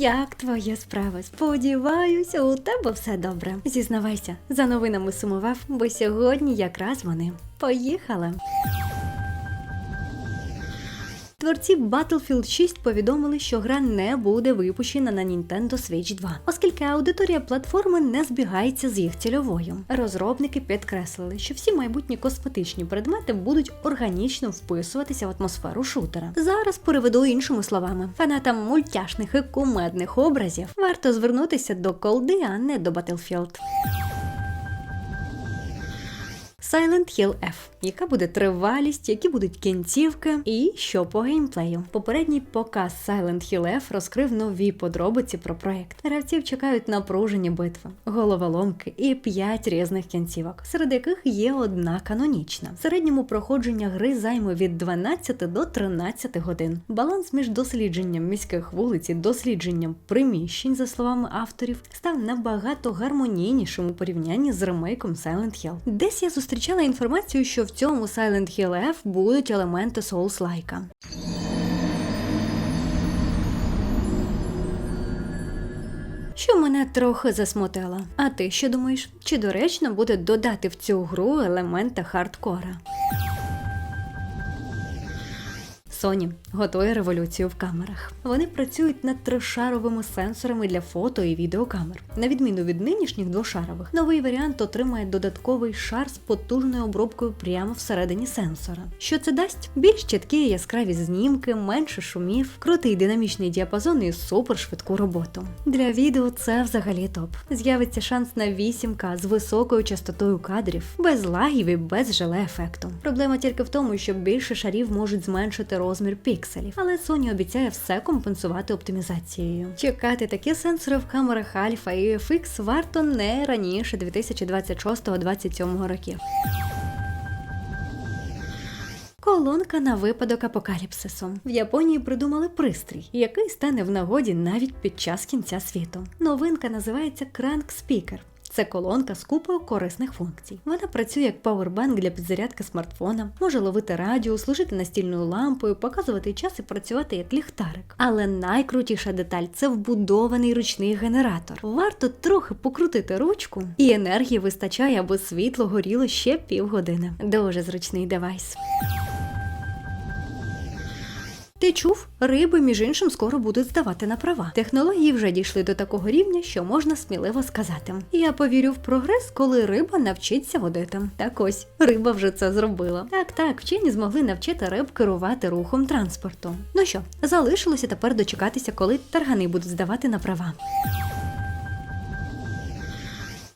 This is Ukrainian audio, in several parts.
Як твоя справа? Сподіваюся, у тебе все добре. Зізнавайся, за новинами сумував, бо сьогодні якраз вони. Поїхали. Творці Battlefield 6 повідомили, що гра не буде випущена на Nintendo Switch 2, оскільки аудиторія платформи не збігається з їх цільовою. Розробники підкреслили, що всі майбутні косметичні предмети будуть органічно вписуватися в атмосферу шутера. Зараз переведу іншими словами: фанатам мультяшних і кумедних образів варто звернутися до колди, а не до Battlefield. Silent Hill F, яка буде тривалість, які будуть кінцівки, і що по геймплею. Попередній показ Silent Hill F розкрив нові подробиці про проект. Гравців чекають напружені битви, головоломки і п'ять різних кінцівок, серед яких є одна канонічна. В середньому проходження гри займе від 12 до 13 годин. Баланс між дослідженням міських вулиць і дослідженням приміщень, за словами авторів, став набагато гармонійнішим у порівнянні з ремейком Silent Hill. Десь я зустрічала інформацію, що в цьому Silent Hill F будуть елементи Souls-like. Що мене трохи засмутило. А ти що думаєш? Чи доречно буде додати в цю гру елементи хардкора? Sony готує революцію в камерах. Вони працюють над тришаровими сенсорами для фото і відеокамер. На відміну від нинішніх двошарових, новий варіант отримає додатковий шар з потужною обробкою прямо всередині сенсора. Що це дасть? Більш чіткі і яскраві знімки, менше шумів, крутий динамічний діапазон і супершвидку роботу. Для відео це взагалі топ. З'явиться шанс на 8К з високою частотою кадрів, без лагів і без желе ефекту. Проблема тільки в тому, що більше шарів можуть зменшити розмір пікселів, але Sony обіцяє все компенсувати оптимізацією. Чекати такі сенсори в камерах Alpha і FX варто не раніше 2026-2027 років. Колонка на випадок апокаліпсису. В Японії придумали пристрій, який стане в нагоді навіть під час кінця світу. Новинка називається Crank Speaker. Це колонка з купою корисних функцій. Вона працює як пауербанк для підзарядки смартфона, може ловити радіо, служити настільною лампою, показувати час і працювати як ліхтарик. Але найкрутіша деталь це вбудований ручний генератор. Варто трохи покрутити ручку, і енергії вистачає, аби світло горіло ще півгодини. Дуже зручний девайс. Ти чув, риби, між іншим, скоро будуть здавати на права. Технології вже дійшли до такого рівня, що можна сміливо сказати. Я повірю в прогрес, коли риба навчиться водити. Так ось риба вже це зробила. Так, так, вчені змогли навчити риб керувати рухом транспорту. Ну що, залишилося тепер дочекатися, коли таргани будуть здавати на права.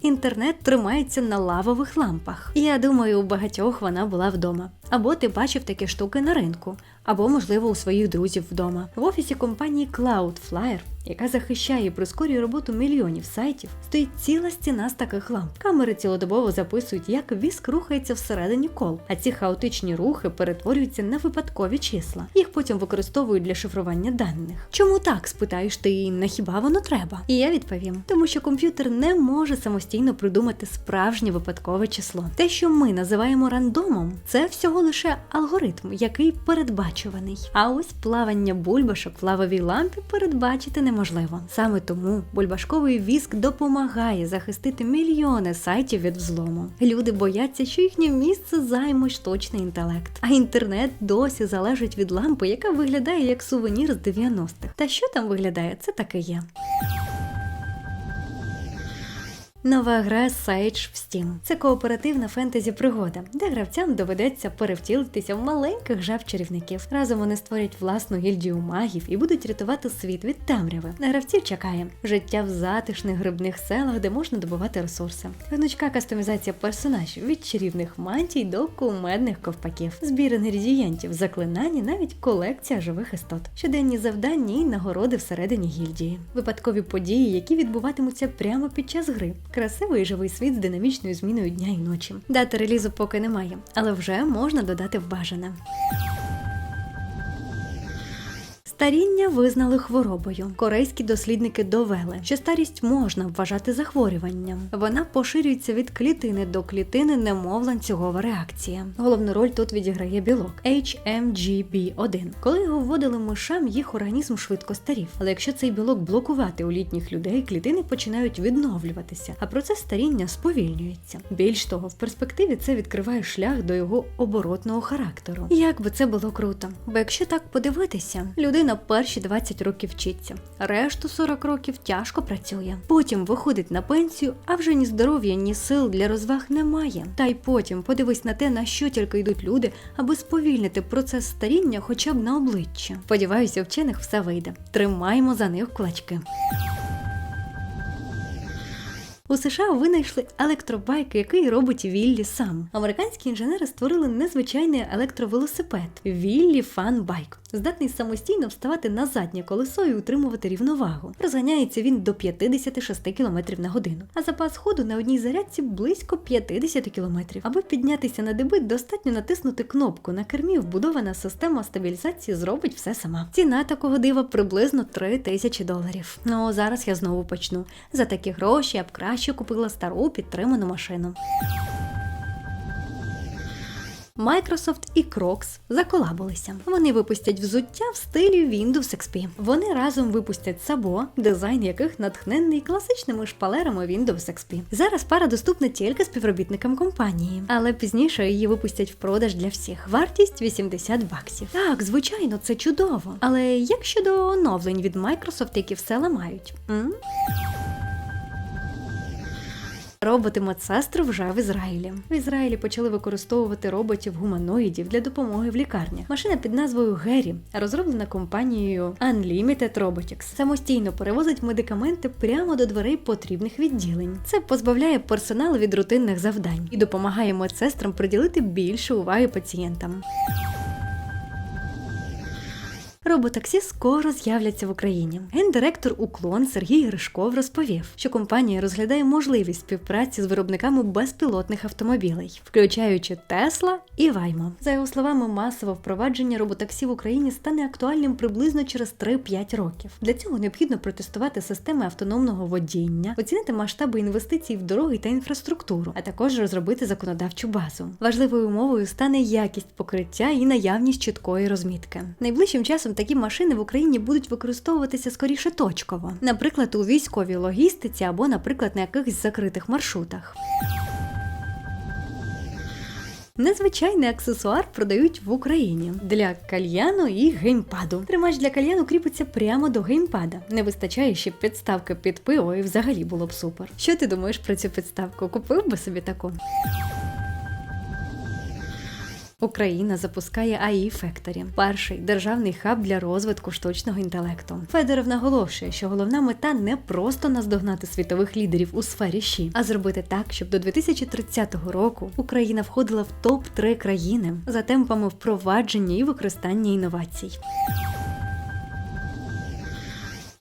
Інтернет тримається на лавових лампах. Я думаю, у багатьох вона була вдома. Або ти бачив такі штуки на ринку, або, можливо, у своїх друзів вдома. В офісі компанії Cloudflare, яка захищає і прискорює роботу мільйонів сайтів, стоїть ціла стіна з таких ламп. Камери цілодобово записують, як віск рухається всередині кол, а ці хаотичні рухи перетворюються на випадкові числа. Їх потім використовують для шифрування даних. Чому так? спитаєш ти, на хіба воно треба? І я відповім: тому що комп'ютер не може самостійно придумати справжнє випадкове число. Те, що ми називаємо рандомом, це всього лише алгоритм, який передбачуваний. А ось плавання бульбашок в лавовій лампі передбачити неможливо. Саме тому бульбашковий віск допомагає захистити мільйони сайтів від взлому. Люди бояться, що їхнє місце займе штучний інтелект. А інтернет досі залежить від лампи, яка виглядає як сувенір з 90-х. Та що там виглядає, це таке є. Нова гра Sage в Steam. Це кооперативна фентезі пригода, де гравцям доведеться перевтілитися в маленьких жаб-чарівників. Разом вони створять власну гільдію магів і будуть рятувати світ від темряви. На гравців чекає життя в затишних грибних селах, де можна добувати ресурси. Гнучка кастомізація персонажів від чарівних мантій до кумедних ковпаків, збір інгредієнтів, заклинання, навіть колекція живих істот, щоденні завдання і нагороди всередині гільдії, випадкові події, які відбуватимуться прямо під час гри. Красивий живий світ з динамічною зміною дня і ночі. Дати релізу поки немає, але вже можна додати в бажане. Старіння визнали хворобою. Корейські дослідники довели, що старість можна вважати захворюванням. Вона поширюється від клітини до клітини, немов ланцюгова реакція. Головну роль тут відіграє білок HMGB1. Коли його вводили мишам, їх організм швидко старів. Але якщо цей білок блокувати у літніх людей, клітини починають відновлюватися, а процес старіння сповільнюється. Більш того, в перспективі це відкриває шлях до його оборотного характеру. Як би це було круто, бо якщо так подивитися, людина перші 20 років вчиться, решту 40 років тяжко працює. Потім виходить на пенсію, а вже ні здоров'я, ні сил для розваг немає. Та й потім подивись на те, на що тільки йдуть люди, аби сповільнити процес старіння хоча б на обличчя. Сподіваюся, вчених все вийде. Тримаємо за них кулачки. У США винайшли електробайк, який робить Віллі сам. Американські інженери створили незвичайний електровелосипед Віллі Фан Байк. Здатний самостійно вставати на заднє колесо і утримувати рівновагу. Розганяється він до 56 км на годину, а запас ходу на одній зарядці близько 50 км. Аби піднятися на дебит, достатньо натиснути кнопку на кермі. Вбудована система стабілізації зробить все сама. Ціна такого дива приблизно 3 тисячі доларів. Ну зараз я знову почну. За такі гроші я б краще купила стару підтриману машину. Microsoft і Crocs заколабилися. Вони випустять взуття в стилі Windows XP. Вони разом випустять Сабо, дизайн яких натхнений класичними шпалерами Windows XP. Зараз пара доступна тільки співробітникам компанії, але пізніше її випустять в продаж для всіх. Вартість 80 баксів. Так, звичайно, це чудово. Але як щодо оновлень від Microsoft, які все ламають? М? Роботи медсестри вже в Ізраїлі. В Ізраїлі почали використовувати роботів гуманоїдів для допомоги в лікарнях. Машина під назвою Гері, розроблена компанією Unlimited Robotics, самостійно перевозить медикаменти прямо до дверей потрібних відділень. Це позбавляє персоналу від рутинних завдань і допомагає медсестрам приділити більше уваги пацієнтам. Роботаксі скоро з'являться в Україні. Гендиректор Уклон Сергій Гришков розповів, що компанія розглядає можливість співпраці з виробниками безпілотних автомобілей, включаючи Тесла і Ваймо. За його словами, масове впровадження роботаксі в Україні стане актуальним приблизно через 3-5 років. Для цього необхідно протестувати системи автономного водіння, оцінити масштаби інвестицій в дороги та інфраструктуру, а також розробити законодавчу базу. Важливою умовою стане якість покриття і наявність чіткої розмітки. Найближчим часом такі машини в Україні будуть використовуватися скоріше точково, наприклад, у військовій логістиці або, наприклад, на якихось закритих маршрутах. Незвичайний аксесуар продають в Україні для кальяну і геймпаду. Тримач для кальяну кріпиться прямо до геймпада. Не вистачає ще підставки під пиво, і взагалі було б супер. Що ти думаєш про цю підставку? Купив би собі таку? Україна запускає AI Factory – перший державний хаб для розвитку штучного інтелекту. Федоров наголошує, що головна мета не просто наздогнати світових лідерів у сфері ЩІ, а зробити так, щоб до 2030 року Україна входила в топ 3 країни за темпами впровадження і використання інновацій.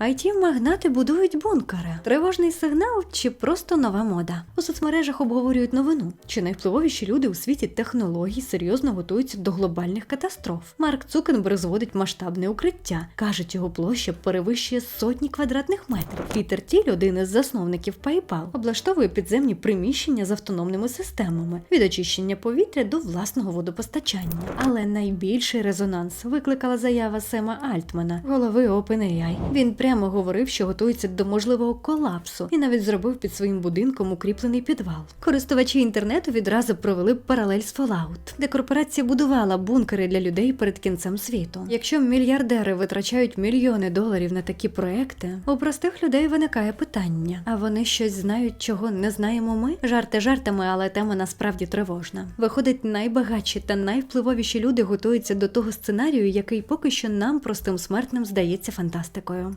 It магнати будують бункери. Тривожний сигнал чи просто нова мода. У соцмережах обговорюють новину, чи найвпливовіші люди у світі технологій серйозно готуються до глобальних катастроф. Марк Цукенберг зводить масштабне укриття. Кажуть, його площа перевищує сотні квадратних метрів. Пітер Тіль, один із засновників PayPal, облаштовує підземні приміщення з автономними системами від очищення повітря до власного водопостачання. Але найбільший резонанс викликала заява Сема Альтмана, голови OpenAI. Він прямо говорив, що готується до можливого колапсу, і навіть зробив під своїм будинком укріплений підвал. Користувачі інтернету відразу провели паралель з Fallout, де корпорація будувала бункери для людей перед кінцем світу. Якщо мільярдери витрачають мільйони доларів на такі проекти, у простих людей виникає питання: а вони щось знають, чого не знаємо ми? Жарти жартами, але тема насправді тривожна. Виходить, найбагатші та найвпливовіші люди готуються до того сценарію, який поки що нам, простим смертним, здається фантастикою.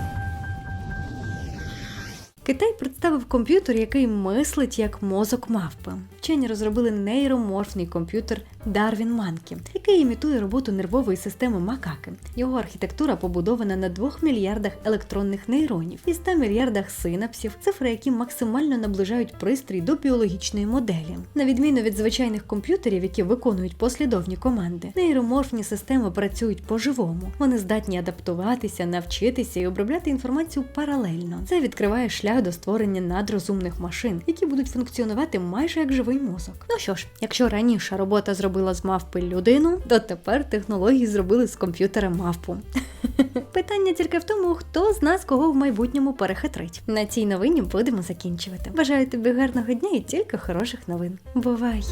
Китай представив комп'ютер, який мислить як мозок мавпи. вчені розробили нейроморфний комп'ютер Darwin Monkey, який імітує роботу нервової системи макаки. Його архітектура побудована на 2 мільярдах електронних нейронів і 100 мільярдах синапсів, цифри, які максимально наближають пристрій до біологічної моделі. На відміну від звичайних комп'ютерів, які виконують послідовні команди, нейроморфні системи працюють по-живому. Вони здатні адаптуватися, навчитися і обробляти інформацію паралельно. Це відкриває шлях до створення надрозумних машин, які будуть функціонувати майже як живий мозок. Ну що ж, якщо раніше робота зробила з мавпи людину, то тепер технології зробили з комп'ютера мавпу. Питання тільки в тому, хто з нас кого в майбутньому перехитрить. На цій новині будемо закінчувати. Бажаю тобі гарного дня і тільки хороших новин. Бувай!